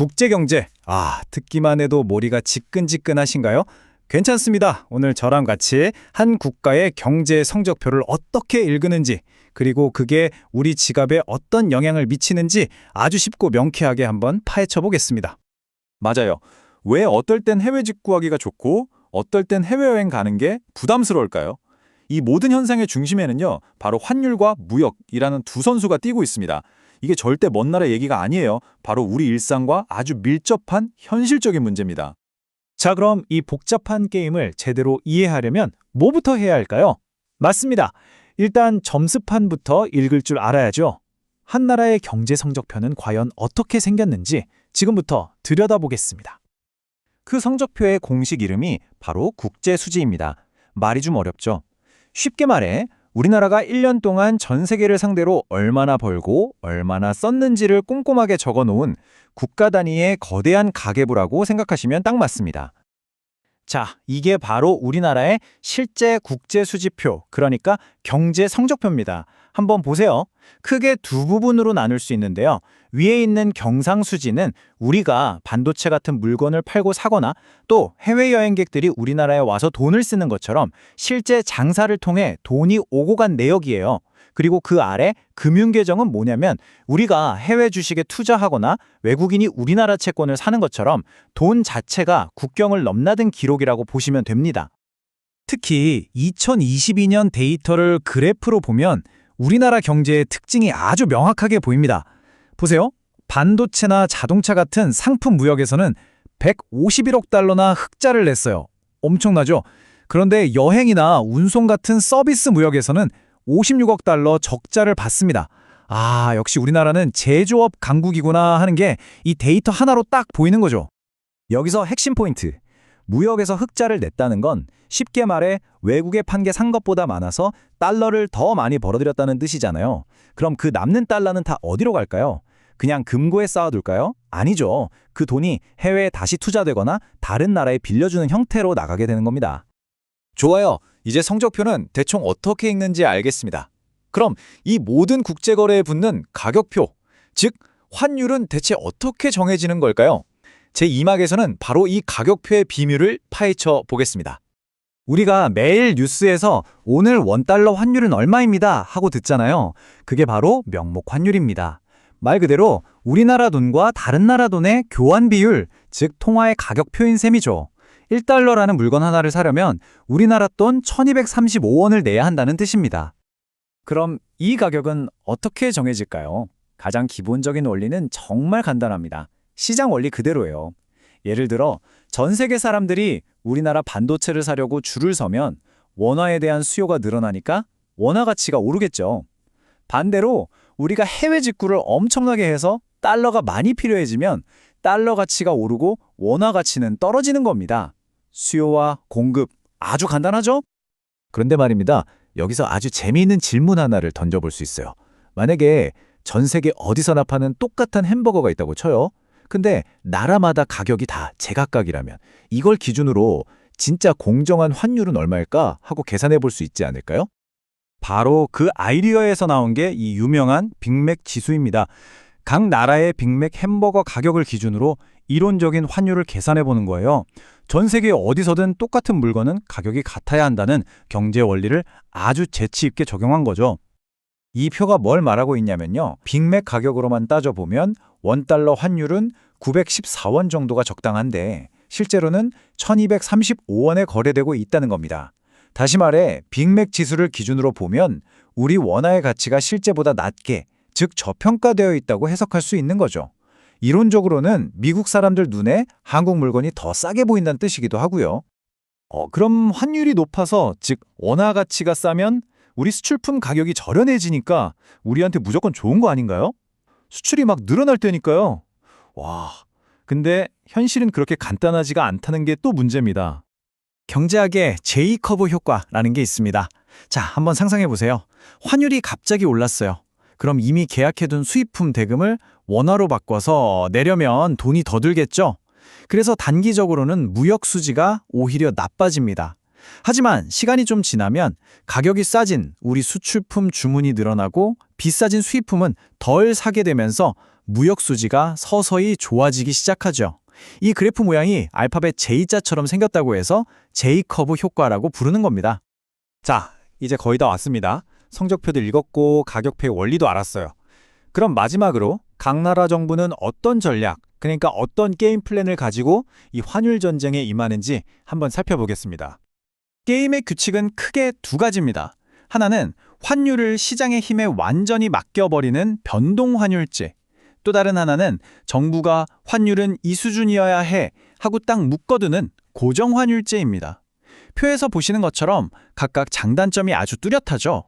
국제경제. 아, 듣기만 해도 머리가 지끈지끈하신가요? 괜찮습니다. 오늘 저랑 같이 한 국가의 경제 성적표를 어떻게 읽는지, 그리고 그게 우리 지갑에 어떤 영향을 미치는지 아주 쉽고 명쾌하게 한번 파헤쳐 보겠습니다. 맞아요. 왜 어떨 땐 해외 직구하기가 좋고 어떨 땐 해외여행 가는 게 부담스러울까요? 이 모든 현상의 중심에는요, 바로 환율과 무역이라는 두 선수가 뛰고 있습니다. 이게 절대 먼 나라 얘기가 아니에요. 바로 우리 일상과 아주 밀접한 현실적인 문제입니다. 자, 그럼 이 복잡한 게임을 제대로 이해하려면 뭐부터 해야 할까요? 맞습니다. 일단 점수판부터 읽을 줄 알아야죠. 한 나라의 경제 성적표는 과연 어떻게 생겼는지 지금부터 들여다보겠습니다. 그 성적표의 공식 이름이 바로 국제수지입니다. 말이 좀 어렵죠? 쉽게 말해 우리나라가 1년 동안 전 세계를 상대로 얼마나 벌고 얼마나 썼는지를 꼼꼼하게 적어놓은 국가 단위의 거대한 가계부라고 생각하시면 딱 맞습니다. 자, 이게 바로 우리나라의 실제 국제 수지표, 그러니까 경제 성적표입니다. 한번 보세요. 크게 두 부분으로 나눌 수 있는데요. 위에 있는 경상수지는 우리가 반도체 같은 물건을 팔고 사거나 또 해외 여행객들이 우리나라에 와서 돈을 쓰는 것처럼 실제 장사를 통해 돈이 오고 간 내역이에요. 그리고 그 아래 금융계정은 뭐냐면 우리가 해외 주식에 투자하거나 외국인이 우리나라 채권을 사는 것처럼 돈 자체가 국경을 넘나든 기록이라고 보시면 됩니다. 특히 2022년 데이터를 그래프로 보면 우리나라 경제의 특징이 아주 명확하게 보입니다. 보세요. 반도체나 자동차 같은 상품 무역에서는 151억 달러나 흑자를 냈어요. 엄청나죠? 그런데 여행이나 운송 같은 서비스 무역에서는 56억 달러 적자를 봤습니다. 아, 역시 우리나라는 제조업 강국이구나 하는 게 이 데이터 하나로 딱 보이는 거죠. 여기서 핵심 포인트. 무역에서 흑자를 냈다는 건 쉽게 말해 외국에 판 게 산 것보다 많아서 달러를 더 많이 벌어들였다는 뜻이잖아요. 그럼 그 남는 달러는 다 어디로 갈까요? 그냥 금고에 쌓아둘까요? 아니죠. 그 돈이 해외에 다시 투자되거나 다른 나라에 빌려주는 형태로 나가게 되는 겁니다. 좋아요. 이제 성적표는 대충 어떻게 읽는지 알겠습니다. 그럼 이 모든 국제거래에 붙는 가격표, 즉 환율은 대체 어떻게 정해지는 걸까요? 제 2막에서는 바로 이 가격표의 비밀을 파헤쳐 보겠습니다. 우리가 매일 뉴스에서 오늘 원달러 환율은 얼마입니다 하고 듣잖아요. 그게 바로 명목 환율입니다. 말 그대로 우리나라 돈과 다른 나라 돈의 교환 비율, 즉 통화의 가격 표인 셈이죠. 1달러라는 물건 하나를 사려면 우리나라 돈 1235원을 내야 한다는 뜻입니다. 그럼 이 가격은 어떻게 정해질까요? 가장 기본적인 원리는 정말 간단합니다. 시장 원리 그대로예요. 예를 들어 전 세계 사람들이 우리나라 반도체를 사려고 줄을 서면 원화에 대한 수요가 늘어나니까 원화 가치가 오르겠죠. 반대로 우리가 해외 직구를 엄청나게 해서 달러가 많이 필요해지면 달러 가치가 오르고 원화 가치는 떨어지는 겁니다. 수요와 공급 아주 간단하죠? 그런데 말입니다. 여기서 아주 재미있는 질문 하나를 던져볼 수 있어요. 만약에 전 세계 어디서나 파는 똑같은 햄버거가 있다고 쳐요. 근데 나라마다 가격이 다 제각각이라면 이걸 기준으로 진짜 공정한 환율은 얼마일까 하고 계산해 볼 수 있지 않을까요? 바로 그 아이디어에서 나온 게 이 유명한 빅맥 지수입니다. 각 나라의 빅맥 햄버거 가격을 기준으로 이론적인 환율을 계산해 보는 거예요. 전 세계 어디서든 똑같은 물건은 가격이 같아야 한다는 경제 원리를 아주 재치 있게 적용한 거죠. 이 표가 뭘 말하고 있냐면요. 빅맥 가격으로만 따져보면 원달러 환율은 914원 정도가 적당한데 실제로는 1235원에 거래되고 있다는 겁니다. 다시 말해 빅맥 지수를 기준으로 보면 우리 원화의 가치가 실제보다 낮게, 즉 저평가되어 있다고 해석할 수 있는 거죠. 이론적으로는 미국 사람들 눈에 한국 물건이 더 싸게 보인다는 뜻이기도 하고요. 어, 그럼 환율이 높아서, 즉 원화 가치가 싸면 우리 수출품 가격이 저렴해지니까 우리한테 무조건 좋은 거 아닌가요? 수출이 막 늘어날 때니까요. 와, 근데 현실은 그렇게 간단하지가 않다는 게 또 문제입니다. 경제학에 J커브 효과라는 게 있습니다. 자, 한번 상상해 보세요. 환율이 갑자기 올랐어요. 그럼 이미 계약해둔 수입품 대금을 원화로 바꿔서 내려면 돈이 더 들겠죠? 그래서 단기적으로는 무역 수지가 오히려 나빠집니다. 하지만 시간이 좀 지나면 가격이 싸진 우리 수출품 주문이 늘어나고 비싸진 수입품은 덜 사게 되면서 무역 수지가 서서히 좋아지기 시작하죠. 이 그래프 모양이 알파벳 J자처럼 생겼다고 해서 J커브 효과라고 부르는 겁니다. 자, 이제 거의 다 왔습니다. 성적표도 읽었고 가격표의 원리도 알았어요. 그럼 마지막으로 각 나라 정부는 어떤 전략, 그러니까 어떤 게임 플랜을 가지고 이 환율 전쟁에 임하는지 한번 살펴보겠습니다. 게임의 규칙은 크게 두 가지입니다. 하나는 환율을 시장의 힘에 완전히 맡겨버리는 변동환율제. 또 다른 하나는 정부가 환율은 이 수준이어야 해 하고 딱 묶어두는 고정환율제입니다. 표에서 보시는 것처럼 각각 장단점이 아주 뚜렷하죠.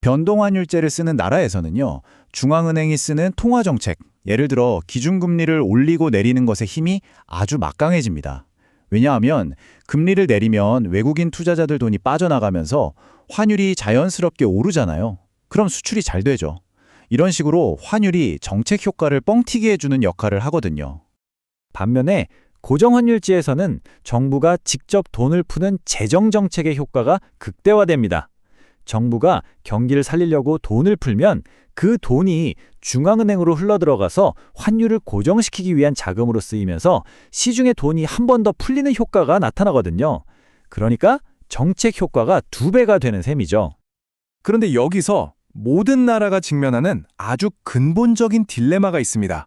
변동환율제를 쓰는 나라에서는요, 중앙은행이 쓰는 통화정책, 예를 들어 기준금리를 올리고 내리는 것의 힘이 아주 막강해집니다. 왜냐하면 금리를 내리면 외국인 투자자들 돈이 빠져나가면서 환율이 자연스럽게 오르잖아요. 그럼 수출이 잘 되죠. 이런 식으로 환율이 정책 효과를 뻥튀기 해주는 역할을 하거든요. 반면에 고정환율제에서는 정부가 직접 돈을 푸는 재정정책의 효과가 극대화됩니다. 정부가 경기를 살리려고 돈을 풀면 그 돈이 중앙은행으로 흘러들어가서 환율을 고정시키기 위한 자금으로 쓰이면서 시중에 돈이 한 번 더 풀리는 효과가 나타나거든요. 그러니까 정책 효과가 두 배가 되는 셈이죠. 그런데 여기서 모든 나라가 직면하는 아주 근본적인 딜레마가 있습니다.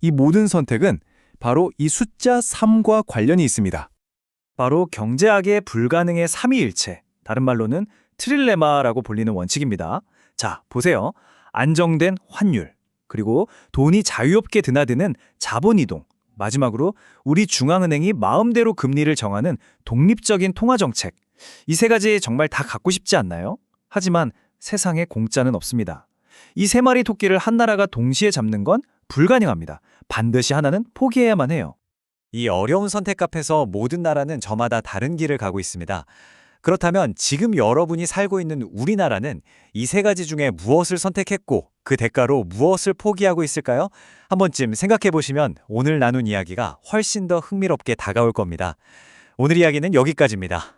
이 모든 선택은 바로 이 숫자 3과 관련이 있습니다. 바로 경제학의 불가능의 삼위일체, 다른 말로는 트릴레마라고 불리는 원칙입니다. 자, 보세요. 안정된 환율, 그리고 돈이 자유롭게 드나드는 자본 이동, 마지막으로 우리 중앙은행이 마음대로 금리를 정하는 독립적인 통화 정책. 이 세 가지 정말 다 갖고 싶지 않나요? 하지만 세상에 공짜는 없습니다. 이 세 마리 토끼를 한 나라가 동시에 잡는 건 불가능합니다. 반드시 하나는 포기해야만 해요. 이 어려운 선택 앞에서 모든 나라는 저마다 다른 길을 가고 있습니다. 그렇다면 지금 여러분이 살고 있는 우리나라는 이 세 가지 중에 무엇을 선택했고 그 대가로 무엇을 포기하고 있을까요? 한 번쯤 생각해 보시면 오늘 나눈 이야기가 훨씬 더 흥미롭게 다가올 겁니다. 오늘 이야기는 여기까지입니다.